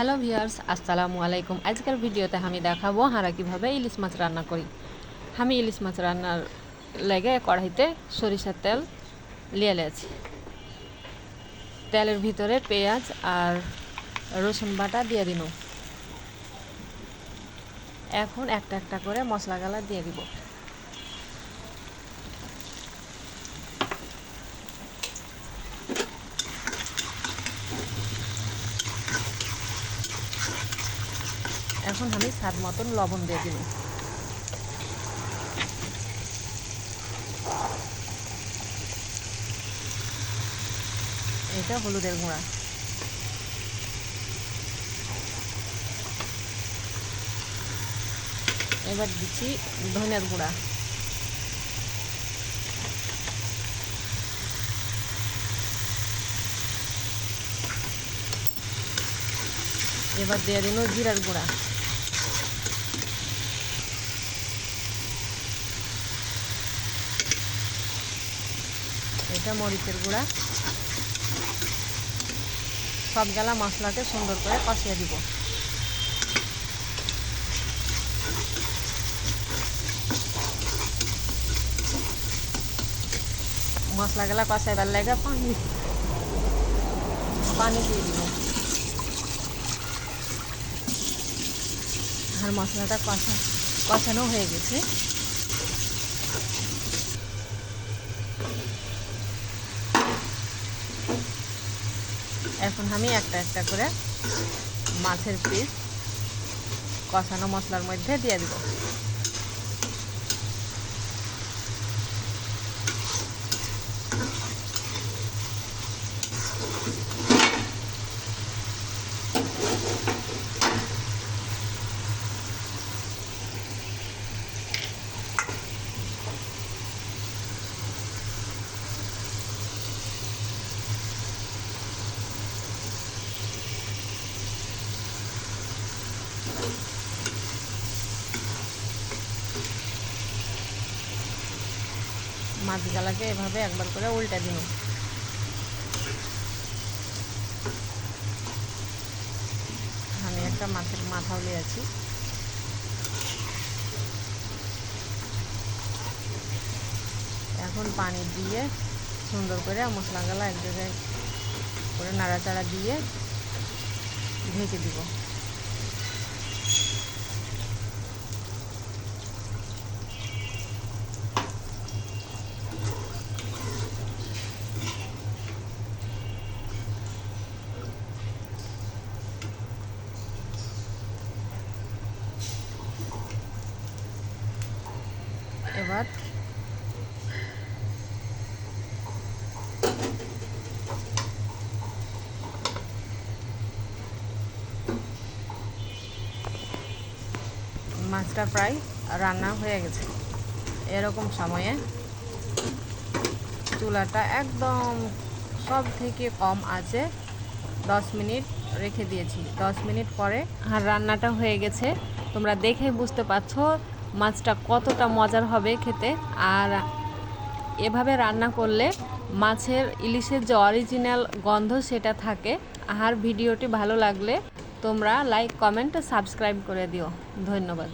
Hello viewers, আসসালামু আলাইকুম। আজকের ভিডিওতে আমি দেখাবো হাঁড়া কীভাবে ইলিশ মাছ রান্না করি। আমি ইলিশ মাছ রান্নার লেগে কড়াইতে সরিষার তেল লিয়ে লেছি তেলের ভিতরে পেঁয়াজ আর রসুন বাটা দিয়ে দিন এখন একটা একটা করে মশলা গালা দিয়ে দিব। এখন আমি স্বাদ মতন লবণ দিয়ে দিব। এটা হলুদের গুঁড়া। এবার দিচ্ছি ধনিয়ার গুঁড়া। এবার দিয়ে দিন জিরার গুঁড়া। এটা মরিচের গুঁড়া। সব গেলা মশলাকে সুন্দর করে কষিয়ে দিব। মশলা গেলা কষাইবার লেগে, পানি। পানি দিয়ে দিব। আর মশলাটা কষা কষানো হয়ে গেছে। এখন আমি একটা একটা করে মাছের পিস কষানো মশলার মধ্যে দিয়ে দিব। মাছগুলাকে এভাবে একবার করে উল্টে দিন। আমি একটা মাছের মাথাও নিয়েছি এখন পানি দিয়ে সুন্দর করে মশলা মশলাগুলো এক জায়গায় করে নাড়াচাড়া দিয়ে ভেজে দিব। এবার মাছটা প্রায় রান্না হয়ে গেছে। এরকম সময়ে চুলাটা একদম সব থেকে কম আছে দশ মিনিট রেখে দিয়েছি। দশ মিনিট পরে আর রান্নাটা হয়ে গেছে। তোমরা দেখে বুঝতে পারছ মাছটা কতটা মজার হবে খেতে। আর এভাবে রান্না করলে মাছের ইলিশের যে অরিজিনাল গন্ধ সেটা থাকে। আর ভিডিওটি ভালো লাগলে তোমরা লাইক কমেন্ট সাবস্ক্রাইব করে দিও। ধন্যবাদ।